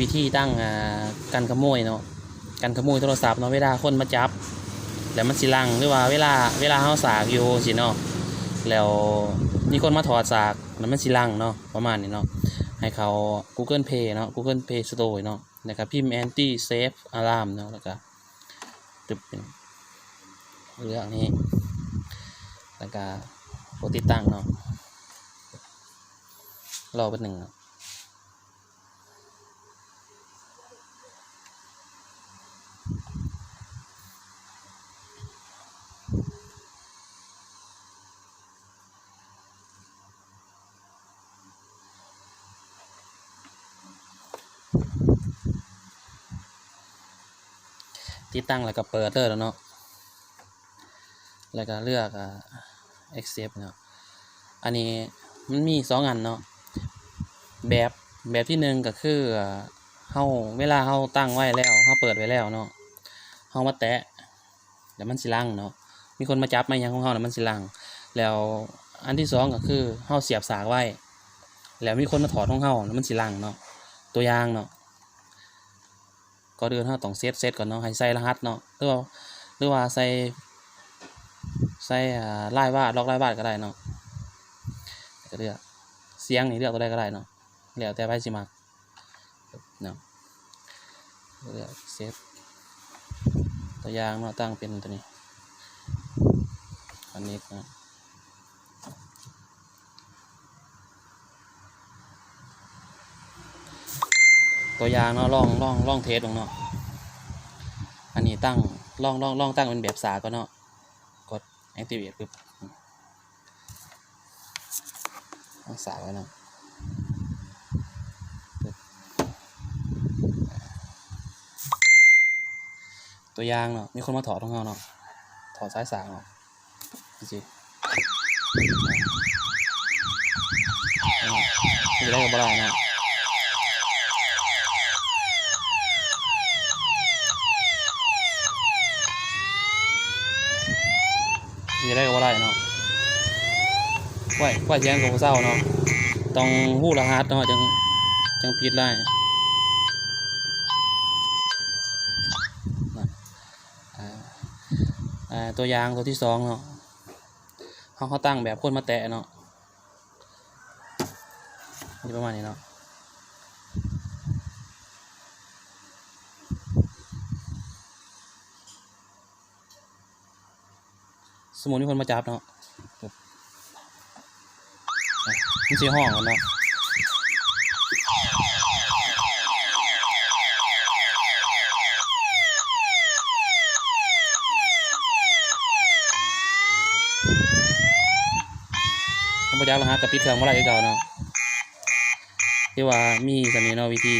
วิธีตั้งอ่ากันขโมยเนาะกันขโมยโทรศัพท์เนาะเวลาคนมาจับ แล้วมันสิลังหรือว่าเวลาเวลาเฮาสากอยู่สิเนาะแล้วมีคนมาถอดสากแล้วมันสิลังเนาะประมาณนี้เนาะให้เขา Google Play เนาะ Google Play Store เนาะแล้วก็พิมพ์ anti safe alarm เนาะแล้วก็ตึบเป็นเรื่องนี้แล้วก็กดติดตั้งเนาะรอแป๊บหนึ่งเนาะ ติดตั้งแล้วก็เปิดเลยแล้วเนาะ แล้วก็เลือกอ่า accept เนาะ อันนี้มันมีสองอันเนาะ แบบแบบที่หนึ่งก็คือเฮาเวลาเฮาตั้งไว้แล้วเฮาเปิดไว้แล้วเนาะเฮามาแตะเดี๋ยวมันสิลังเนาะ มีคนมาจับมาหยังของเฮาแล้วมันสิลังแล้วอันที่สองก็คือเฮาเสียบสากไว้ แล้วมีคนมาถอดของเฮาแล้วมันสิลังเนาะตัวอย่างเนาะก็เดินเราต้องเซตเซตก่อนเนาะให้ใส่รหัสเนาะหรือว่าหรือว่าใส่ใส่อ่าลายวาดล็อกลายวาดก็ได้เนาะก็เลือกเสียงนี่เลือกตัวใดก็ได้เนาะแล้วแต่ไพ่สิมักเนาะเลือกเซตตัวอย่างเนาะตั้งเป็นตัวนี้ นนี้นะตัวยางเนาะลองลองลองเทสลงเนาะอันนี้ตั้งลองลองลองตั้งเป็นแบบสาก็เนาะกด activate ปึ๊บตั้งสาไว้เนาะตัวยางเนาะมีคนมาถอดของเราเนาะถอดสายสางเนาะ ดูสินี่ได้กับอะไรเนาะมีได้ก็ว่าได้เนาะไหวไหวเสียงกับเศร้าเนาะ ต้องหู้รหัสเนาะจัง จังปิดได้นะอ่ตัวยางตัวที่สองเนาะ เขาเขาตั้งแบบคนมาแตะเนาะนี่ประมาณนี้เนาะสมมุติมีคนมาจับเนาะปึ๊บอะมันสีห้องกันเนาะ ผมประจักรหัสกับปิดเครื่องเมื่อไรก็เก่าเนาะที่ว่ามีสำนีเนาะวิธี